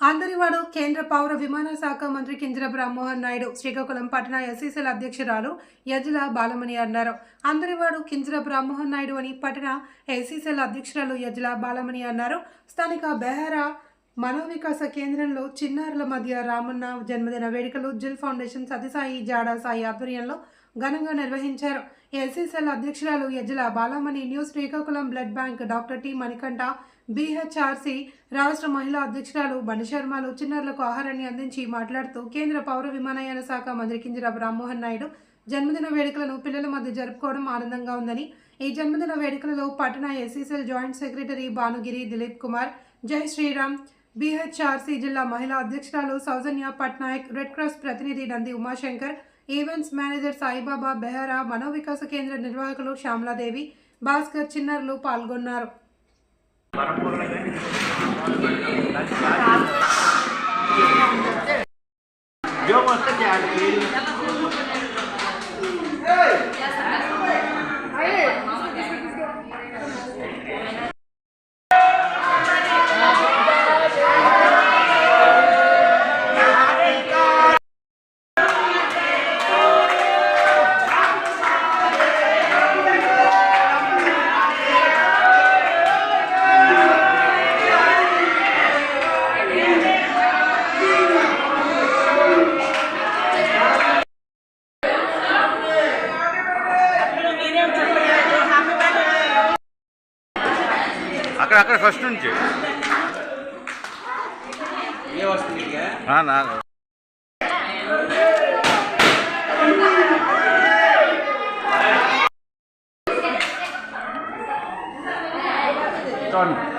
అందరివాడు కేంద్ర పౌర విమాన శాఖ మంత్రి కింజర బ్రహ్మోహన్ నాయుడు శ్రీకాకుళం పట్టణ ఎస్సీసీల అధ్యక్షురాలు యజుల బాలమణి అన్నారు. అందరివాడు కింజర బ్రహ్మోహన్ నాయుడు అని పట్టణ ఎస్సీసీల అధ్యక్షురాలు యజుల బాలమణి అన్నారు. స్థానిక బెహారా మనోవికాస కేంద్రంలో చిన్నారుల మధ్య రామన్న జన్మదిన వేడుకలు జిల్ ఫౌండేషన్ సత్యసాయి జాడా సాయి ఆధ్వర్యంలో ఘనంగా నిర్వహించారు. ఎస్సీసీల అధ్యక్షురాలు Yajula Balamani news Srikakulam blood bank doctor T Manikanta BHRC రాష్ట్ర మహిళా అధ్యక్షురాలు బండి శర్మలు చిన్నారులకు ఆహారాన్ని అందించి మాట్లాడుతూ కేంద్ర పౌర విమానయాన శాఖ మంత్రి కింజరాపు రామ్మోహన్ నాయుడు జన్మదిన వేడుకలను పిల్లల మధ్య జరుపుకోవడం ఆనందంగా ఉందని ఈ జన్మదిన వేడుకలలో పట్టణ SCCL joint secretary Bhanugiri Dilip Kumar Jai Sriram BHRC జిల్లా మహిళా అధ్యక్షురాలు సౌజన్య పట్నాయక్ రెడ్ క్రాస్ ప్రతినిధి నంది ఉమాశంకర్ ఈవెంట్స్ మేనేజర్ సాయిబాబా బెహరా మనోవికాస కేంద్ర నిర్వాహకులు శ్యామలాదేవి భాస్కర్ చిన్నారులు పాల్గొన్నారు. जो मस्त అక్కడ అక్కడ ఫస్ట్ నుంచి. నా. Ton.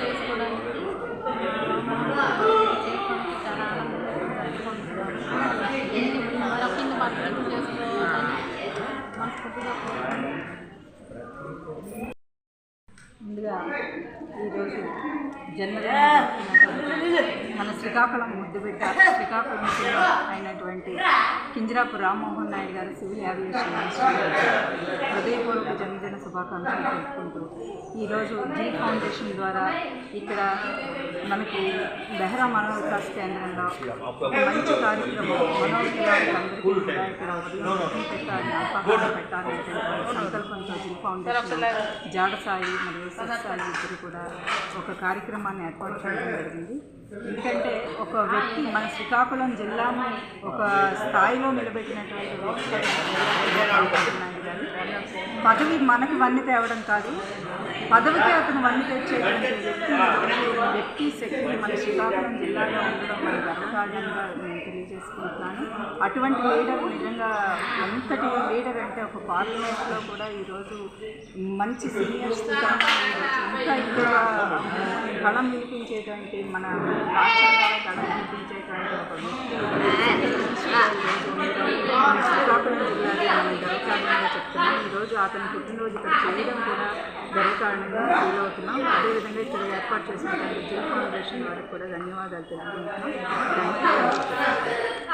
చేసుకోవడానికి ముందుగా ఈరోజు జన్మదిన మన శ్రీకాకుళం ముద్దుబిడ్డ శ్రీకాకుళం జిల్లా అయినటువంటి కింజరాపు రామ్మోహన్ నాయుడు గారు సివిల్ గారికి హృదయపూర్వక జన్మదిన శుభాకాంక్షలు తెలుపుకుంటూ ఈరోజు జీ ఫౌండేషన్ ద్వారా ఇక్కడ మనకి బెహ్రా మనో వికాస్ కేంద్రంలో మంచి కార్యక్రమం మనోవికలాంగులందరికీ కూడా ఇక్కడ పెట్టాలి అల్పాహారం పెట్టాలి సంకల్పంతో జీ ఫౌండేషన్ జాడసాయి మరియు కూడా ఒక కార్యక్రమాన్ని ఏర్పాటు చేయడం జరిగింది. ఎందుకంటే ఒక వ్యక్తి మన శ్రీకాకుళం జిల్లాను ఒక స్థాయిలో నిలబెట్టినటువంటి పదవి మనకి వన్ని తేవడం కాదు పదవికి అతను వన్ని తెచ్చేటువంటి వ్యక్తి వ్యక్తి శక్తిని మన శ్రీకాకుళం జిల్లాలో ఉండడం మన గర్వకారణంగా నేను తెలియజేసుకుంటున్నాను. అటువంటి లీడర్ నిజంగా ఎంతటి లీడర్ అంటే ఒక పార్లమెంట్లో కూడా ఈరోజు మంచి సీనియర్స్తో బలం వినిపించేటువంటి మన రాష్ట్రాల్లో కళం వినిపించేటువంటి ఒక శ్రీకాకుళం జిల్లాలో మనం గర్వకారణంగా చెప్తున్నాం ఈరోజు అతని పుట్టినరోజు ఇక్కడ చేయడం కూడా గర్వకారణంగా ఫీల్ అవుతున్నాం. అదేవిధంగా ఇక్కడ ఏర్పాటు చేసినటువంటి జిల్ ఫౌండేషన్ వారికి కూడా ధన్యవాదాలు తెలుపుకుంటున్నాం. Thank you